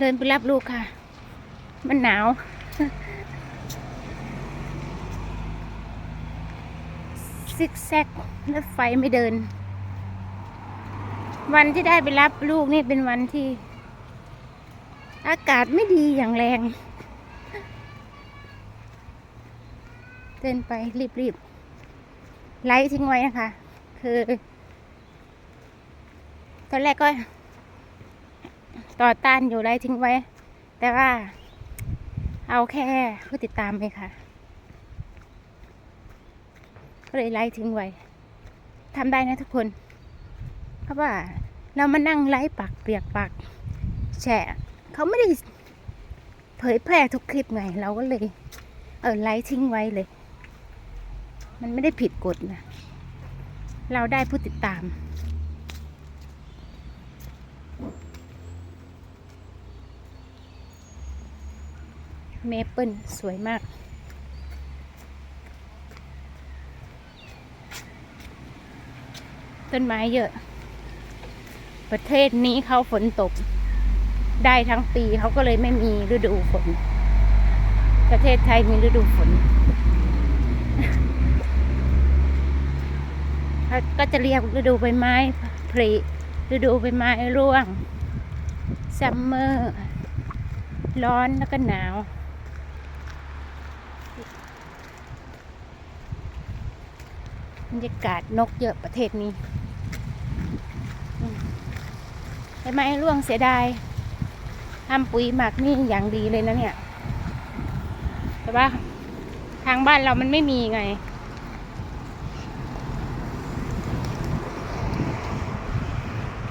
เดินไปรับลูกค่ะ มันหนาว ซิกแซกแล้วไฟไม่เดิน วันที่ได้ไปรับลูกนี่เป็นวันที่ อากาศไม่ดีอย่างแรง เดินไปรีบๆไลท์ทิ้งไว้นะคะ คือ ตอนแรกก็ ต่อต้านอยู่ไลทิ้งไว้ แต่ว่า เอาแค่ผู้ติดตามไปค่ะ ก็เลยไลท์ทิ้งไว้ทำได้นะทุกคน เพราะว่าเรามานั่งไลฟ์ปากเปียกปากแฉะเขาไม่ได้เผยแพร่ทุกคลิปไง เราก็เลย เออไลฟ์ทิ้งไว้เลย มันไม่ได้ผิดกฎนะ เราได้ผู้ติดตาม เมเปิลสวยมาก ต้นไม้เยอะ ประเทศนี้เขาฝนตก ได้ทั้งปีเขาก็เลยไม่มีฤดูฝน ประเทศไทยมีฤดูฝนก็จะเรียกฤดูใบไม้ผลิฤดูใบไม้ร่วงซัมเมอร์ ร้อนแล้วก็หนาว บรรยากาศนกเยอะประเทศนี้อืมใบไม้ร่วงเสียดายทำปุ๋ยหมักนี่อย่างดีเลยนะเนี่ย แต่ว่าทางบ้านเรามันไม่มีไง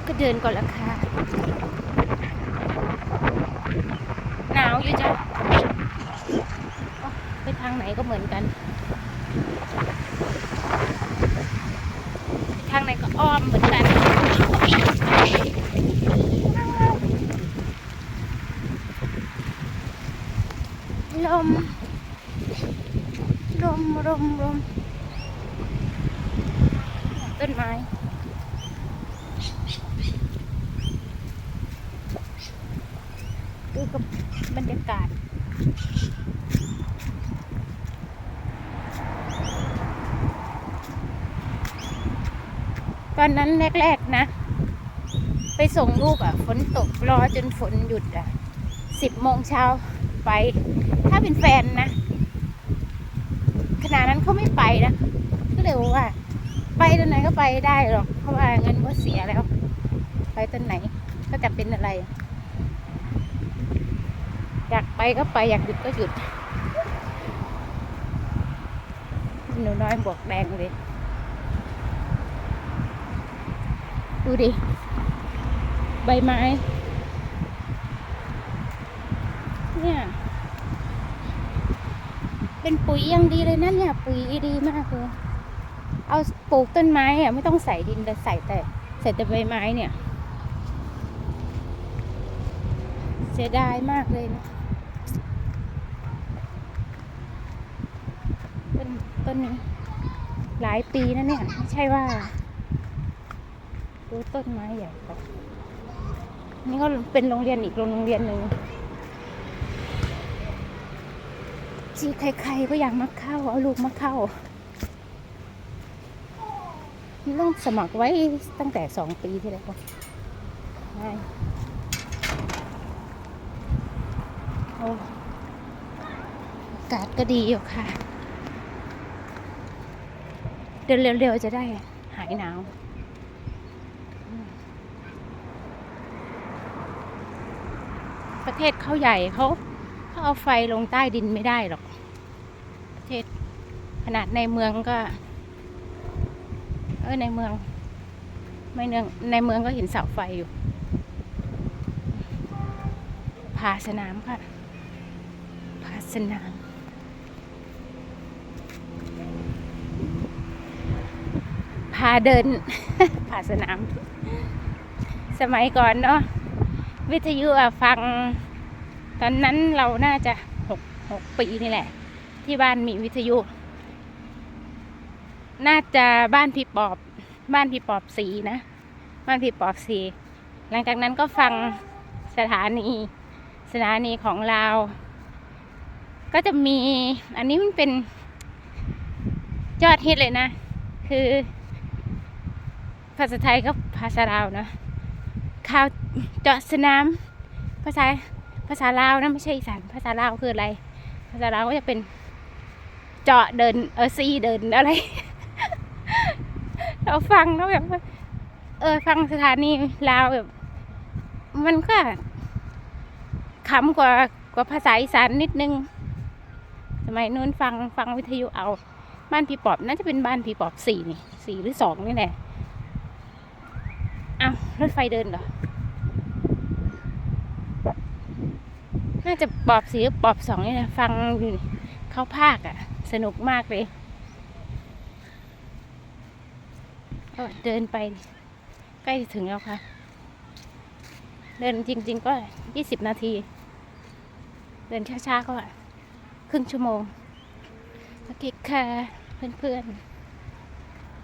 ก็เดินก่อนละค่ะ หนาวอยู่จ้ะไปทางไหนก็เหมือนกัน ทางไหนก็ อ้อมเหมือนกันลมลมลมลมต้นไม้ดูกับบรรยากาศ ตอนนั้นแรก ๆนะ ไปส่งลูกอะ ฝนตกรอจนฝนหยุดอะสิบโมงเช้าไป ถ้าเป็นแฟนนะขณะนั้นเขาไม่ไปนะก็เลยว่า ไปตอนไหนก็ไปได้หรอก เพราะว่าเงินก็เสียแล้ว ไปตอนไหนก็จะเป็นอะไร อยากไปก็ไปอยากหยุดก็หยุดหนูน้อยบวกแดงเลย ดูดิ ใบไม้ เนี่ย เป็นปุ๋ยยังดีเลยนะเนี่ย ปุ๋ยดีมากเลยเอาปลูกต้นไม้อะไม่ต้องใส่ดินแต่ใส่แต่ใส่แต่ใบไม้เนี่ย เสียดายมากเลยนะต้นต้นนี้หลายปีนะเนี่ย ไม่ใช่ว่า ดูต้นไม้ใหญ่ไปนี่ก็เป็นโรงเรียนอีกโรงเรียนหนึ่งที่ใครๆก็อยากมาเข้า เอาลูกมาเข้านี่ต้องสมัครไว้ตั้งแต่สองปีที่แล้วใช่โอ้ากาศก็ดีอยู่ค่ะ เดินเร็วๆจะได้หายหนาว ประเทศเขาใหญ่เขาเขาเอาไฟลงใต้ดินไม่ได้หรอก ประเทศขนาดในเมืองก็ เออในเมือง ไม่เนืองในเมืองก็เห็นเสาไฟอยู่ผาสนามค่ะผาสนามพาเดินผาสนาม สมัยก่อนเนาะ วิทยุฟัง ตอนนั้นเราน่าจะหกหกปีนี่แหละ ที่บ้านมีวิทยุ น่าจะบ้านพี่ปอบ บ้านพี่ปอบสีนะ บ้านพี่ปอบสี หลังจากนั้นก็ฟังสถานี สถานีของเรา ก็จะมีอันนี้มันเป็นยอดฮิตเลยนะ คือ ภาษาไทยก็ภาษาลาวนะ ข่าวเจาะสนามภาษาภาษาลาวนะไม่ใช่อีสานภาษาลาวคืออะไร ภาษาลาวก็จะเป็นเจาะเดินเออซีเดินอะไร เราฟังแล้วแบบเออฟังสถานีลาวแบบ มันก็ขำกว่ากว่าภาษาอีสานนิดนึง สมัยนู้นฟังฟังวิทยุเอา บ้านผีปอบน่าจะเป็นบ้านผีปอบสี่นี่สี่หรือสองนี่แหละ รถไฟเดินเหรอ น่าจะปอบสีปอบสองนี่นะฟังอยู่เขาภาคอะ่ะ สนุกมากเลยก็เดินไป ใกล้ถึงแล้วค่ะ เดินจริง ๆ ก็ยี่สิบนาที เดินช้าๆก็ครึ่งชั่วโมง โอเคค่ะ เพื่อนๆ